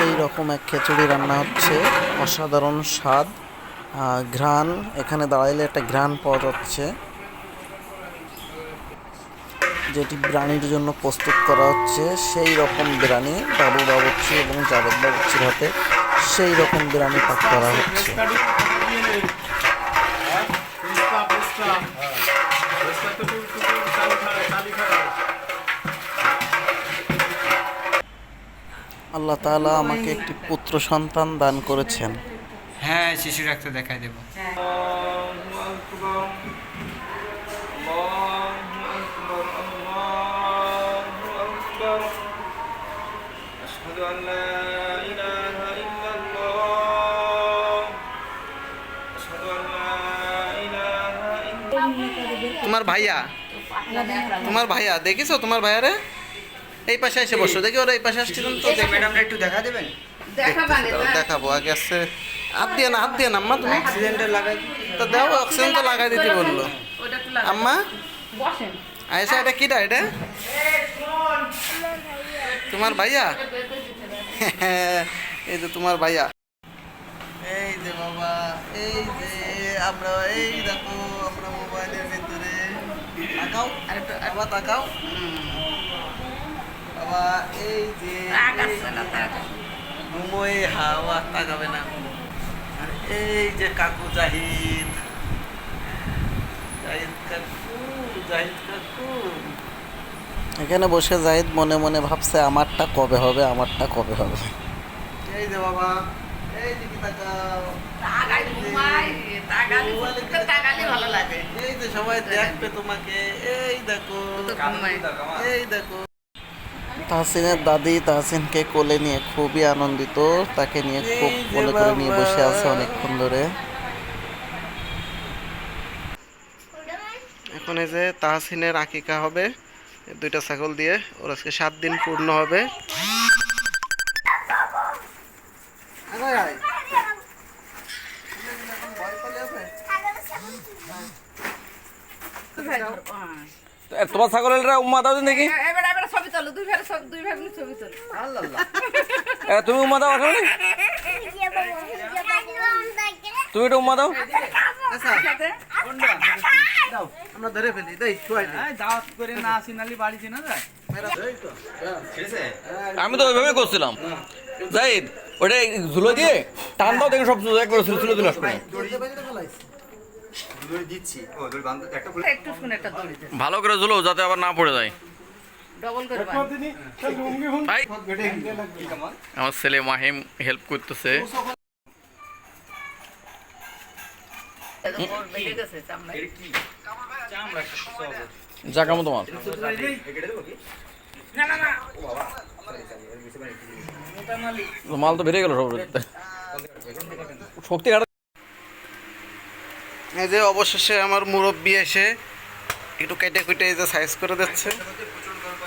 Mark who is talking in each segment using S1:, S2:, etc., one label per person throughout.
S1: সেই রকম এক খিচুড়ি রান্না হচ্ছে। অসাধারণ স্বাদ। ঘ্রাণ। এখানে দাঁড়াইলে একটা ঘ্রাণ পাওয়া যাচ্ছে। যেটি বিরিয়ানির জন্য প্রস্তুত করা হচ্ছে। সেই রকম বিরানি বাবু বাবুচ্ছি এবং জাবেদ বাবুচ্ছির হাতে সেই রকম বিরানি পাক করা হচ্ছে। আল্লাহ তাআলা আমাকে একটি পুত্র সন্তান দান করেছেন।
S2: হ্যাঁ শিশু ডাক্তার দেখাই দেব।
S1: তোমার ভাইয়া? তোমার ভাইয়া, দেখেছ তোমার ভাইয়া রে এই পাশে এসে বসো দেখি ওরা এই পাশে আসছিলেন তো দেখো।
S2: ম্যাডামটা একটু দেখা দেবেন?
S1: দেখাবো আগে আসছে। হাত দিয়ে না হাত দিয়ে না আম্মা তুমি?
S2: অ্যাক্সিডেন্টের লাগাই
S1: তো দাও অক্সিজেন তো লাগাই দিতে বলল। আম্মা?
S3: বসেন।
S1: আয়েশা এটা কিটা এটা? তোমার ভাইয়া? এই যে তোমার ভাইয়া। এই যে বাবা এই যে আমরা এই দেখো আমরা মোবাইলের ভিতরে। তাকাও আরেকটা একবার তাকাও। বাবা এই যে ঘুমোয় হাওয়া তাকাবে না। আর এই যে কাকু জাহিদ। জাহিদ কাকু জাহিদ কাকু। এখানে বসে জাহিদ মনে মনে ভাবছে আমারটা কবে হবে? আমারটা কবে হবে? এই যে বাবা এই দিকে তাকাও।
S3: লাগে।
S1: এই যে সবাই দেখবে তোমাকে। এই দেখো। এই দেখো। তাহসিনের দাদি তাহসিনকে কোলে নিয়ে খুবই আনন্দিত। তাকে নিয়ে খুব কোলে করে নিয়ে বসে আছে অনেকক্ষণ ধরে। এখন এই যে তাহসিনের আকিকা হবে দুইটা ছাগল দিয়ে। ওর আজকে সাত দিন পূর্ণ হবে।
S4: তোমার ছাগলের উম্মা দাও দিন দেখি
S3: তোলো দুই ভাই সব দুই ভাই মিলে ছবি তোলো।
S4: এ, তুমি উম্মা দাও তুমি এটা উম্মা দাও।
S1: আমরা ধরে ফেলি দেই শুয়াই
S2: দাওয়াত করে না আসি নালি বাড়িতে যায়?
S4: আমি তো ওইভাবে করছিলাম। জাহিদ ওটা ঝুলো দিয়ে টান দাও দেখে সব ছিল ছিল
S3: দে।
S4: ভালো করে ঝুলো যাতে আবার না পড়ে যায়
S3: ডবল করে বাঁধ।
S4: ভাই আমার ছেলে মাহিম হেল্প করতেছে। যা কেমন তোমার। মাল তো বেড়ে গেল সব। শক্তি
S1: এই যে অবশেষে আমার মুরব্বী এসে একটু কেটে কুটে এই যে সাইজ করে দিচ্ছে।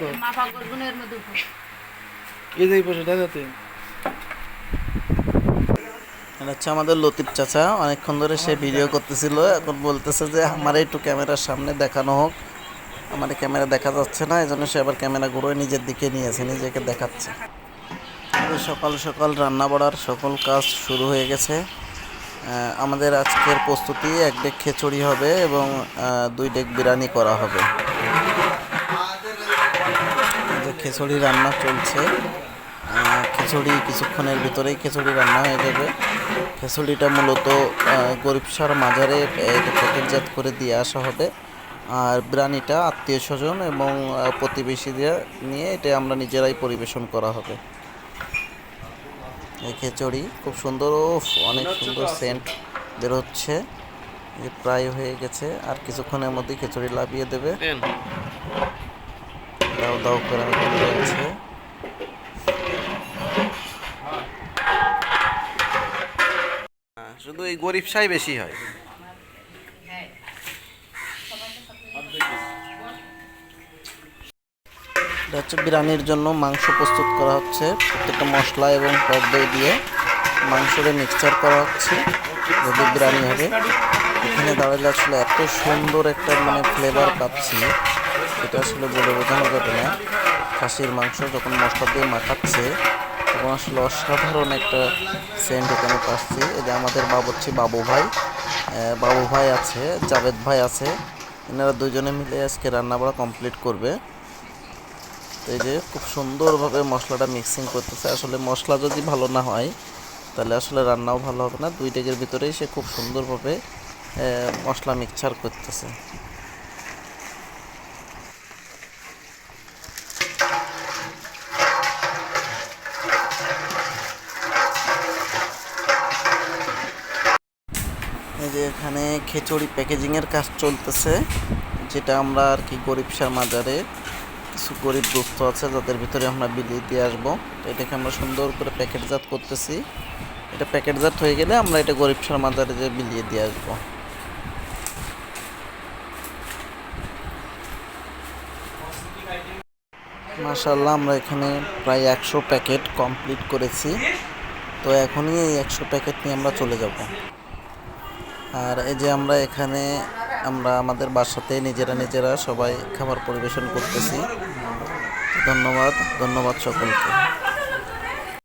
S4: কর। এই যে এই পাশে দেখাতে
S1: এটা হচ্ছে আমাদের লতিফ চাচা অনেকক্ষণ ধরে সে ভিডিও করতেছিল। এখন বলতেছে যে আমার একটু ক্যামেরার সামনে দেখানো হোক। আমার ক্যামেরা দেখা যাচ্ছে না এই জন্য সে আবার ক্যামেরা ঘুরে নিজের দিকে নিয়েছে নিজেকে দেখাচ্ছে। সকাল সকাল রান্না বাড়ার সকল কাজ শুরু হয়ে গেছে। আমাদের আজকের প্রস্তুতি এক ডেক খিচুড়ি হবে এবং দুই ডেক বিরিয়ানি করা হবে। খিচুড়ি রান্না চলছে। খিচুড়ি কিছুক্ষণের ভিতরেই খিচুড়ি রান্না হয়ে যাবে। খিচুড়িটা মূলত গরিবসার মাজারে প্যাকেটজাত করে দিয়ে আসা হবে। আর বিরিয়ানিটা আত্মীয় স্বজন এবং প্রতিবেশীদের নিয়ে এটা আমরা নিজেরাই পরিবেশন করা হবে। এই খিচুড়ি খুব সুন্দর ও অনেক সুন্দর সেন্ট বেরোচ্ছে প্রায় হয়ে গেছে। আর কিছুক্ষণের মধ্যেই খিচুড়ি লাভিয়ে দেবে। দাও দাও করে আছে হ্যাঁ, শুধু এই গরিব সাই বেশি হয়। এটা হচ্ছে বিরিয়ানির জন্য মাংস প্রস্তুত করা হচ্ছে। প্রত্যেকটা মশলা এবং টক দই দিয়ে মাংসরে মিক্সচার করা হচ্ছে যদি বিরিয়ানি হবে। এখানে দাঁড়িয়ে আসলে এত সুন্দর একটা মানে ফ্লেভার পাচ্ছি। এটা আসলে বলে বোঝানো যাবে না। খাসির মাংস যখন মশলা দিয়ে মাখাচ্ছে, তখন আসলে অসাধারণ একটা সেন্ট এখানে পাচ্ছি। এই যে আমাদের বাবুচ্ছি বাবু ভাই। বাবু ভাই আছে, জাভেদ ভাই আছে। এনারা দুজনে মিলে আজকে রান্নাবাড়া কমপ্লিট করবে। এই যে খুব সুন্দরভাবে মশলাটা মিক্সিং করতেছে। আসলে মশলা যদি ভালো না হয়, তাহলে আসলে রান্নাও ভালো হবে না। দুই ডেগের ভিতরেই সে খুব সুন্দরভাবে মশলা মিক্সচার করতেছে এই যে এখানে খিচুড়ি প্যাকেজিংয়ের কাজ চলতেছে, যেটা আমরা আর কি গরিব সার মাজারে কিছু গরিব দুস্থ আছে, যাদের ভিতরে আমরা বিলিয়ে দিয়ে আসব। তো এটাকে আমরা সুন্দর করে প্যাকেটজাত করতেছি। এটা প্যাকেটজাত হয়ে গেলে আমরা এটা গরিব সার মাজারে যে বিলিয়ে দিয়ে আসব। মাশাল্লাহ আমরা এখানে প্রায় একশো প্যাকেট কমপ্লিট করেছি। তো এখনই এই একশো প্যাকেট নিয়ে আমরা চলে যাব। আর এই যে আমরা এখানে, আমরা আমাদের বাসাতে নিজেরা নিজেরা সবাই খাবার পরিবেশন করতেছি। ধন্যবাদ ধন্যবাদ সকলকে।